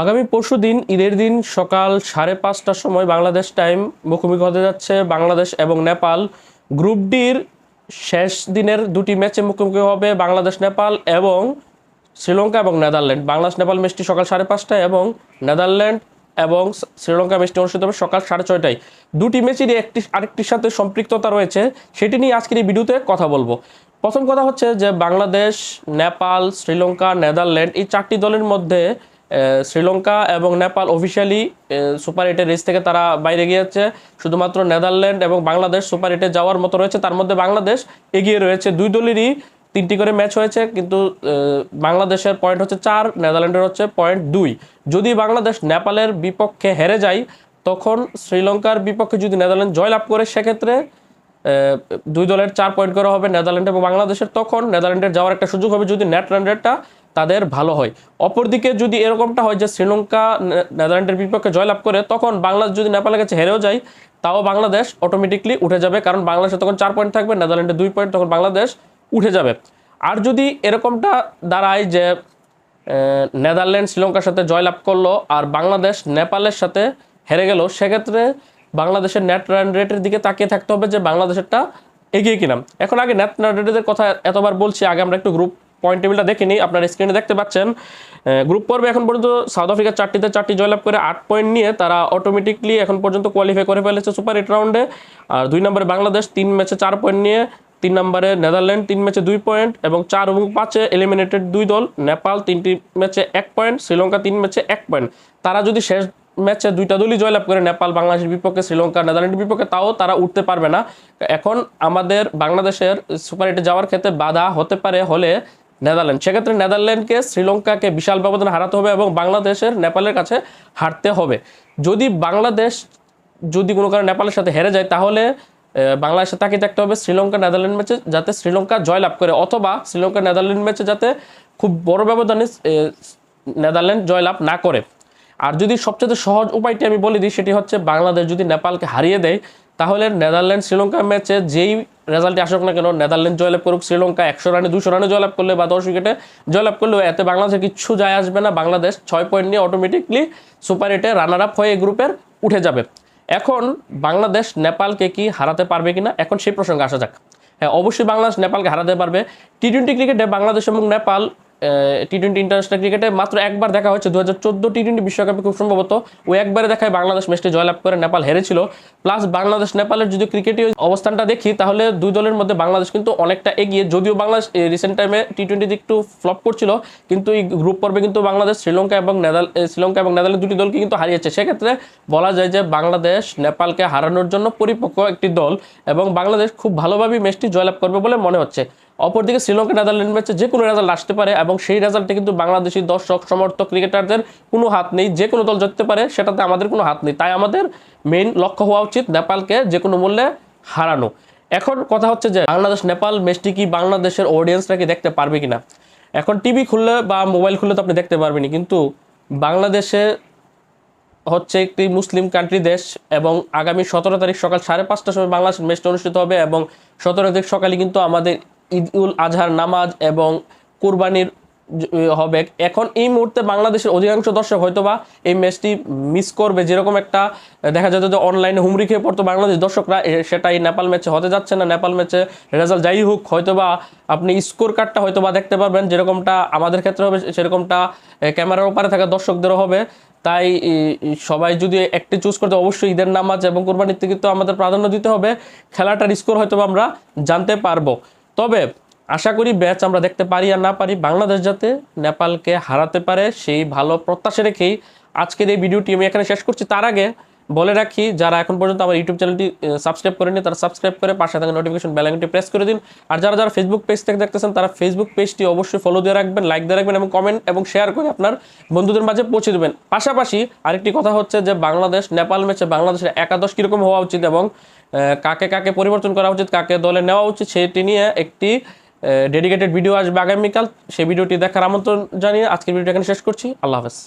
আগামী পরশু দিন, ঈদের দিন সকাল সাড়ে পাঁচটার সময় বাংলাদেশ টাইম মুখোমুখি হতে যাচ্ছে বাংলাদেশ এবং নেপাল। গ্রুপ ডির শেষ দিনের দুটি ম্যাচে মুখোমুখি হবে বাংলাদেশ, নেপাল এবং শ্রীলঙ্কা এবং নেদারল্যান্ড। বাংলাদেশ, নেপাল ম্যাচটি সকাল সাড়ে পাঁচটায় এবং নেদারল্যান্ড এবং শ্রীলঙ্কা ম্যাচটি অনুষ্ঠিত হবে সকাল সাড়ে ছয়টায়। দুটি ম্যাচেরই একটি, আরেকটির সাথে সম্পৃক্ততা রয়েছে, সেটি নিয়ে আজকের এই ভিডিওতে কথা বলব। প্রথম কথা হচ্ছে যে বাংলাদেশ, নেপাল, শ্রীলঙ্কা, নেদারল্যান্ড এই চারটি দলের মধ্যে শ্রীলঙ্কা এবং নেপাল অফিসিয়ালি সুপার এইটের রেস থেকে তারা বাইরে গিয়েছে। শুধুমাত্র নেদারল্যান্ড এবং বাংলাদেশ সুপার এইটে যাওয়ার মতো রয়েছে। তার মধ্যে বাংলাদেশ এগিয়ে রয়েছে। দুই দলেরই তিনটি করে ম্যাচ হয়েছে, কিন্তু বাংলাদেশের পয়েন্ট হচ্ছে চার, নেদারল্যান্ডের হচ্ছে পয়েন্ট দুই। যদি বাংলাদেশ নেপালের বিপক্ষে হেরে যায়, তখন শ্রীলঙ্কার বিপক্ষে যদি নেদারল্যান্ড জয়লাভ করে, সেক্ষেত্রে দুই দলের চার পয়েন্ট করে হবে নেদারল্যান্ড এবং বাংলাদেশের। তখন নেদারল্যান্ডের যাওয়ার একটা সুযোগ হবে যদি নেট রান রেটটা তাদের ভালো হয়। অপরদিকে যদি এরকমটা হয় যে শ্রীলঙ্কা নেদারল্যান্ডের বিপক্ষে জয়লাভ করে তখন বাংলাদেশ যদি নেপালের কাছে হেরেও যায়, তাও বাংলাদেশ অটোমেটিকলি উঠে যাবে। কারণ বাংলাদেশে তখন চার পয়েন্ট থাকবে, নেদারল্যান্ডে দুই পয়েন্ট তখন বাংলাদেশ উঠে যাবে। আর যদি এরকমটা দাঁড়ায় যে নেদারল্যান্ড শ্রীলঙ্কার সাথে জয়লাভ করল আর বাংলাদেশ নেপালের সাথে হেরে গেল, সেক্ষেত্রে বাংলাদেশের নেট রান রেটের দিকে তাকিয়ে থাকতে হবে যে বাংলাদেশেরটা এগিয়ে কিনা। এখন আগে নেট রান রেটের কথা এতবার বলছি, আগে আমরা একটু গ্রুপ পয়েন্ট টেবিলটা দেখে নিই, আপনার স্ক্রিনে দেখতে পাচ্ছেন গ্রুপ পর্বে এখন পর্যন্ত সাউথ আফ্রিকা চারটিতে চারটি জয়লাভ করে আট পয়েন্ট নিয়ে তারা অটোমেটিকলি এখন পর্যন্ত কোয়ালিফাই করে ফেলেছে সুপার এইট রাউন্ডে আর দুই নম্বরে বাংলাদেশ তিন ম্যাচে চার পয়েন্ট নিয়ে, তিন নম্বরে নেদারল্যান্ড তিন ম্যাচে দুই পয়েন্ট এবং চার এবং পাঁচে এলিমিনেটেড দুই দল নেপাল তিনটি ম্যাচে এক পয়েন্ট শ্রীলঙ্কা তিন ম্যাচে এক পয়েন্ট তারা যদি শেষ ম্যাচে দুইটা দলই জয়লাভ করে নেপাল বাংলাদেশের বিপক্ষে শ্রীলঙ্কা নেদারল্যান্ডের বিপক্ষে, তাও তারা উঠতে পারবে না। এখন আমাদের বাংলাদেশের সুপার এইটে যাওয়ার ক্ষেত্রে বাধা হতে পারে হলে নেদারল্যান্ড। সেক্ষেত্রে নেদারল্যান্ডকে শ্রীলঙ্কাকে বিশাল ব্যবধানে হারাতে হবে এবং বাংলাদেশের নেপালের কাছে হারতে হবে। যদি বাংলাদেশ যদি কোনো কারণে নেপালের সাথে হেরে যায়, তাহলে বাংলাদেশে তাকিয়ে থাকতে হবে শ্রীলঙ্কা নেদারল্যান্ড ম্যাচে যাতে শ্রীলঙ্কা জয়লাভ করে, অথবা শ্রীলঙ্কা নেদারল্যান্ড ম্যাচে যাতে খুব বড় ব্যবধানে নেদারল্যান্ড জয়লাভ না করে। আর যদি সবচেয়ে সহজ উপায়টি আমি বলে দিই, সেটি হচ্ছে বাংলাদেশ যদি নেপালকে হারিয়ে দেয় তাহলে নেদারল্যান্ড শ্রীলঙ্কা ম্যাচে যেই রেজাল্টে আসুক না কেন, নেদারল্যান্ড জয়লাভ করুক, শ্রীলঙ্কা একশো রানে, দুশো রানে জয়লাভ করলে বা দশ উইকেটে জয়লাভ করলেও এতে বাংলাদেশের কিচ্ছু যায় আসবে না। বাংলাদেশ ছয় পয়েন্ট নিয়ে অটোমেটিকলি সুপার এইটে রানার আপ হয়ে গ্রুপের উঠে যাবে। এখন বাংলাদেশ নেপালকে কি হারাতে পারবে কিনা? এখন সেই প্রসঙ্গে আসা যাক। হ্যাঁ অবশ্যই বাংলাদেশ নেপালকে হারাতে পারবে। টি টোয়েন্টি ক্রিকেটে বাংলাদেশ এবং নেপাল টি টোয়েন্টি ইন্টারন্যাশনাল ক্রিকেটে মাত্র একবার দেখা হয়েছে। দু হাজার চোদ্দ টি টোয়েন্টি বিশ্বকাপে খুব সম্ভবত ওই একবারে দেখায় বাংলাদেশ ম্যাচটি জয়লাভ করে নেপাল হেরেছিল। প্লাস বাংলাদেশ নেপালের যদি ক্রিকেটীয় অবস্থানটা দেখি, তাহলে দুই দলের মধ্যে বাংলাদেশ কিন্তু অনেকটা এগিয়ে, যদিও বাংলাদেশ রিসেন্ট টাইমে টি টোয়েন্টিতে একটু ফ্লপ করছিল, কিন্তু এই গ্রুপ পর্বে কিন্তু বাংলাদেশ, শ্রীলঙ্কা এবং নেদাল শ্রীলঙ্কা এবং নেদারল্যান্ড দুটি দলকে কিন্তু হারিয়েছে। সেক্ষেত্রে বলা যায় যে বাংলাদেশ নেপালকে হারানোর জন্য পরিপক্ক একটি দল এবং বাংলাদেশ খুব ভালোভাবেই ম্যাচটি জয়লাভ করবে বলে মনে হচ্ছে। অপরদিকে শ্রীলঙ্কা নেদারল্যান্ড ম্যাচে যে কোনো রেজাল্ট আসতে পারে এবং সেই রেজাল্টে কিন্তু বাংলাদেশি দর্শক, সমর্থক ক্রিকেটারদের কোনো হাত নেই, যে কোনো দল জিততে পারে, সেটাতে আমাদের কোনো হাত নেই। তাই আমাদের মেইন লক্ষ্য হওয়া উচিত নেপালকে যে কোনো মূল্যে হারানো। এখন কথা হচ্ছে যে, বাংলাদেশ, নেপাল ম্যাচটি কি বাংলাদেশের অডিয়েন্সরা কি দেখতে পারবে কিনা? এখন টিভি খুললে বা মোবাইল খুললে তো আপনি দেখতে পারবেনই, কিন্তু বাংলাদেশে হচ্ছে একটি মুসলিম কান্ট্রি দেশ এবং আগামী সতেরো তারিখ সকাল সাড়ে পাঁচটার সময় বাংলাদেশ ম্যাচটা অনুষ্ঠিত হবে এবং সতেরো তারিখ সকালে কিন্তু আমাদের ঈদ উল আজহার নামাজ এবং কুরবানির হবে। এখন এই মুহূর্তে বাংলাদেশের অধিকাংশ দর্শক হয়তোবা এই ম্যাচটি মিস করবে। যেরকম একটা দেখা যেত যে অনলাইনে হুমড়ি খেয়ে পড়তো বাংলাদেশ দর্শকরা। সেটা এই নেপাল ম্যাচে হতে যাচ্ছে না। নেপাল ম্যাচে রেজাল্ট যাই হোক, হয়তোবা আপনি স্কোর কার্ডটা হয়তোবা দেখতে পারবেন। যেরকমটা আমাদের ক্ষেত্রে হবে সেরকমটা ক্যামেরার ওপারে থাকা দর্শকদেরও হবে। তাই সবাই যদি একটি চুজ করতে, অবশ্যই ঈদের নামাজ এবং কোরবানির থেকে তো আমাদের প্রাধান্য দিতে হবে। খেলাটার স্কোর হয়তো আমরা জানতে পারব। তবে আশা করি ব্যাচ আমরা দেখতে পারি আর না পারি, বাংলাদেশ যাতে নেপালকে হারাতে পারে, সেই ভালো প্রত্যাশা রেখেই আজকের এই ভিডিওটি আমি এখানে শেষ করছি। তার আগে বলে রাখি, যারা এখন পর্যন্ত আমার ইউটিউব চ্যানেলটি সাবস্ক্রাইব করেনি তারা সাবস্ক্রাইব করে পাশে থাকা নোটিফিকেশন বেলাইকনটি প্রেস করে দিন। আর যারা যারা ফেসবুক পেজ থেকে দেখতেছেন, তারা ফেসবুক পেজটি অবশ্যই ফলো দিয়ে রাখবেন লাইক দিয়ে রাখবেন এবং কমেন্ট এবং শেয়ার করে আপনার বন্ধুদের মাঝে পৌঁছে দেবেন। পাশাপাশি আরেকটি কথা হচ্ছে যে, বাংলাদেশ, নেপাল ম্যাচে বাংলাদেশের একাদশ কীরকম হওয়া উচিত এবং কাকে কাকে পরিবর্তন করা উচিত, কাকে দলে নেওয়া উচিত, সেটি নিয়ে একটি ডেডিকেটেড ভিডিও আসবে আগামীকাল। সেই ভিডিওটি দেখার আমন্ত্রণ জানিয়ে আজকের ভিডিওটি এখানে শেষ করছি। আল্লাহ হাফেজ।